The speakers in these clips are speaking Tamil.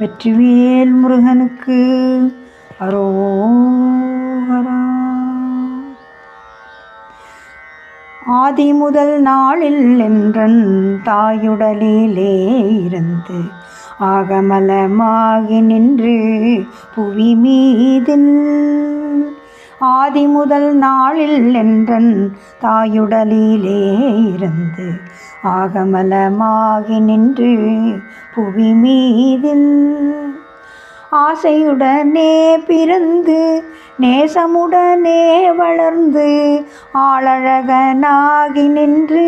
வெற்றிவேல் முருகனுக்கு அரோகரா. ஆதி முதல் நாளில் என்றன் தாயுடலிலே இருந்து ஆகமலமாகி நின்று புவி மீதில் ஆதி முதல் நாளில் என்றன் தாயுடலிலே இருந்து ஆகமலமாகி நின்று புவி மீதில் ஆசையுடனே பிறந்து நேசமுடனே வளர்ந்து ஆளழகனாகி நின்று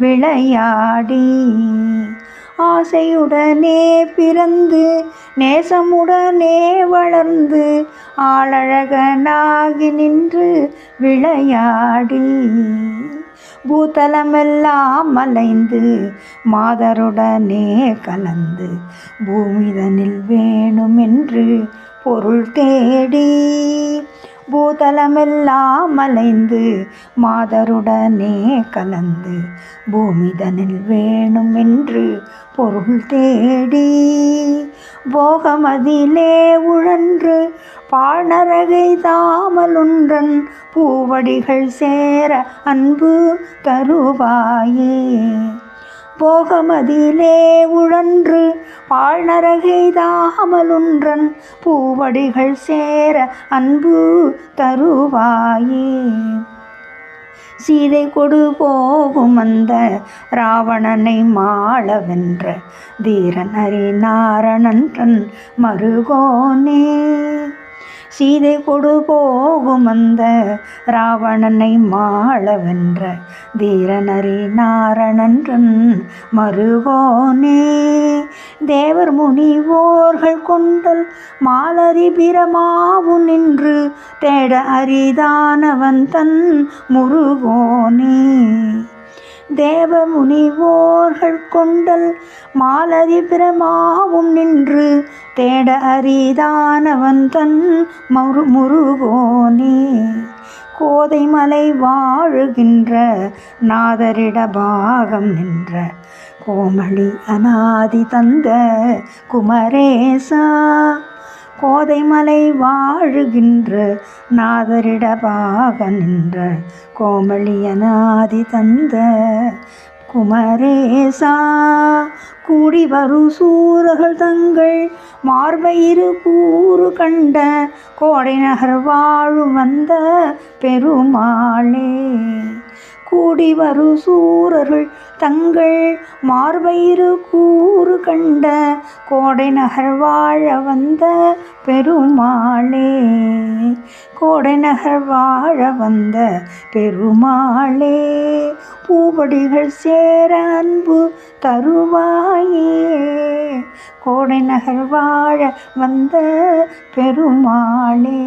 விளையாடி ஆசையுடனே பிறந்து நேசமுடனே வளர்ந்து ஆளழகனாகி நின்று விளையாடி. பூதலமெல்லாம் அலைந்து மாதருடனே கலந்து பூமிதனில் வேணுமென்று பொருள் தேடி. பூதலமெல்லாம் அலைந்து மாதருடனே கலந்து பூமிதனில் வேணும் என்று பொருள் தேடி போகமதிலே உழன்று பாணரகை தாமலுன்றன் பூவடிகள் சேர அன்பு தருவாயே. போகமதிலே உழன்று பாழ்நரகை தாமலுன்றன் பூவடிகள் சேர அன்பு தருவாயே. சீதை கொடு போகும் அந்த ராவணனை மாளவென்ற தீரன் நாரணன்றன் தன் மருகோனே. சீதை கொடு போகும் அந்த ராவணனை மாளவென்ற தீரனரி நாரணன்றன் மருகோனே தேவர் முனிவோர்கள் கொண்டல் மாலரி பிரமாவு நின்று தேட அரிதானவன் தன் முருகோனே. தேவ முனிவோர்கள் கொண்டல் மாலதி பிரமாவும் நின்று தேட அரிதானவன் தன் மரு முருகோனே. கோதைமலை வாழுகின்ற நாதரிட பாகம் நின்ற கோமளி அநாதி தந்த குமரேசா. கோதைமலை வாழுகின்ற நாதரிடபாக நின்ற கோமளியனாதி தந்த குமரேசா கூடி வரும் சூரர்கள் தங்கள் மார்பயிறு கூறு கண்ட கோடை நகர் வாழும் வந்த பெருமாளே. கூடி வரு சூரர்கள் தங்கள் மார்பயிறு கூறு கண்ட கோடை நகர் வாழ வந்த பெருமாளே. கோடை நகர் வாழ வந்த பெருமாளே பூபடிகள் சேர அன்பு தருவாயே. கோடை நகர் வாழ வந்த பெருமாளே.